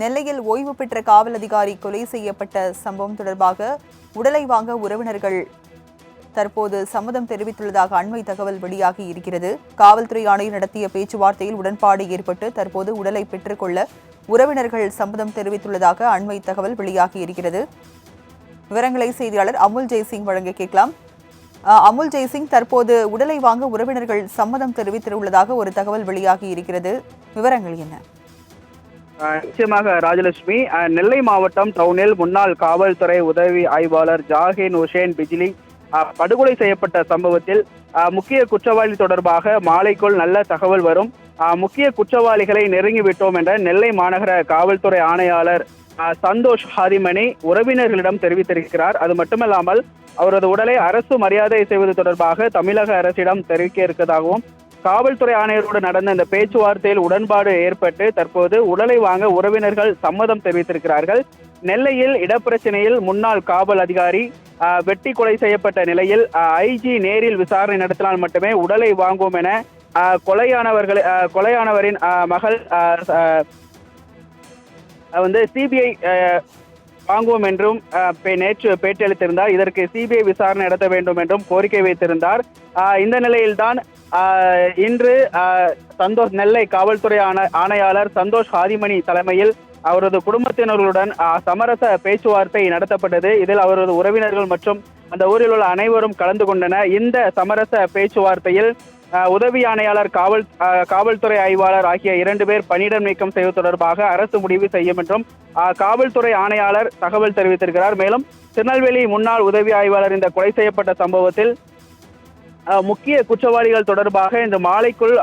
நெல்லையில் ஓய்வு பெற்ற காவல் அதிகாரி கொலை செய்யப்பட்ட சம்பவம் தொடர்பாக உடலை வாங்க உறவினர்கள் தற்போது சம்மதம் தெரிவித்துள்ளதாக அண்மை தகவல் வெளியாகி இருக்கிறது. காவல்துறை ஆணையர் நடத்திய பேச்சுவார்த்தையில் உடன்பாடு ஏற்பட்டு தற்போது உடலை பெற்றுக்கொள்ள உறவினர்கள் சம்மதம் தெரிவித்துள்ளதாக அண்மை தகவல் வெளியாகி இருக்கிறது. விவரங்களை செய்தியாளர் அமுல் ஜெய்சிங் வழங்க கேட்கலாம். அமுல் ஜெய்சிங் தற்போது உடலை வாங்க உறவினர்கள் சம்மதம் தெரிவித்துள்ளதாக ஒரு தகவல் வெளியாகி இருக்கிறது. விவரங்கள் என்ன? நிச்சயமாக ராஜலட்சுமி. நெல்லை மாவட்டம் டவுனில் முன்னாள் காவல்துறை உதவி ஆய்வாளர் ஜாகின் ஹுசேன் பிஜிலி படுகொலை செய்யப்பட்ட சம்பவத்தில் முக்கிய குற்றவாளி தொடர்பாக மாலைக்குள் நல்ல தகவல் வரும். முக்கிய குற்றவாளிகளை நெருங்கி விட்டோம் என்ற நெல்லை மாநகர காவல்துறை ஆணையாளர் சந்தோஷ் ஹாரிமணி உறவினர்களிடம் தெரிவித்திருக்கிறார். அது மட்டுமல்லாமல் அவரது உடலை அரசு மரியாதை செய்வது தொடர்பாக தமிழக அரசிடம் தெரிவிக்க இருக்கதாகவும் காவல்துறை ஆணையரோடு நடந்த இந்த பேச்சுவார்த்தையில் உடன்பாடு ஏற்பட்டு தற்போது உடலை வாங்க உறவினர்கள் சம்மதம் தெரிவித்திருக்கிறார்கள். நெல்லையில் இடப்பிரச்சனையில் முன்னாள் காவல் அதிகாரி வெட்டி கொலை செய்யப்பட்ட நிலையில் ஐஜி நேரில் விசாரணை நடத்தினால் மட்டுமே உடலை வாங்குவோம் என கொலையானவர்களை கொலையானவர்கள் கொலையானவரின் மகள் வந்து சிபிஐ வாங்குவோம் என்றும் நேற்று பேட்டியளித்திருந்தார். இதற்கு சிபிஐ விசாரணை நடத்த வேண்டும் என்றும் கோரிக்கை வைத்திருந்தார். இந்த நிலையில்தான் இன்று சந்தோஷ் நெல்லை காவல்துறை ஆணையாளர் சந்தோஷ் ஹாதிமணி தலைமையில் அவரது குடும்பத்தினர்களுடன் சமரச பேச்சுவார்த்தை நடத்தப்பட்டது. இதில் அவரது உறவினர்கள் மற்றும் அந்த ஊரில் உள்ள அனைவரும் கலந்து கொண்டனர். இந்த சமரச பேச்சுவார்த்தையில் உதவி ஆணையாளர் காவல் காவல்துறை ஆய்வாளர் ஆகிய இரண்டு பேர் பணியிடம் நீக்கம் செய்வது தொடர்பாக அரசு முடிவு செய்யும் என்றும் காவல்துறை ஆணையாளர் தகவல் தெரிவித்திருக்கிறார். மேலும் திருநெல்வேலி முன்னாள் உதவி ஆய்வாளர் இந்த கொலை செய்யப்பட்ட சம்பவத்தில் முக்கிய குற்றவாளிகள் தொடர்பாக இந்த மாலைக்குள்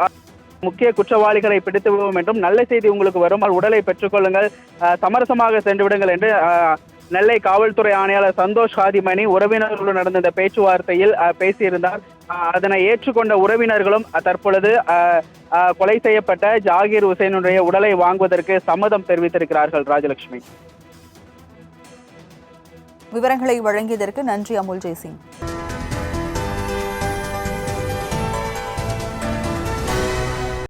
முக்கிய குற்றவாளிகளை பிடித்து விடுவோம் என்றும் நல்ல செய்தி உங்களுக்கு வரும். உடலை பெற்றுக்கொள்ளுங்கள். சமரசமாக சென்று விடுங்கள் என்று நெல்லை காவல்துறை ஆணையாளர் சந்தோஷ் ஹாதிமணி உறவினர்களுடன் நடந்த இந்த பேச்சுவார்த்தையில் பேசியிருந்தார். அஹ், அதனை ஏற்றுக்கொண்ட உறவினர்களும் தற்பொழுது அஹ், அஹ், கொலை செய்யப்பட்ட ஜாகீர் ஹுசைனுடைய உடலை வாங்குவதற்கு சம்மதம் தெரிவித்திருக்கிறார்கள் ராஜலட்சுமி. விவரங்களை வழங்கியதற்கு நன்றி அமுல் ஜெய்சிங்.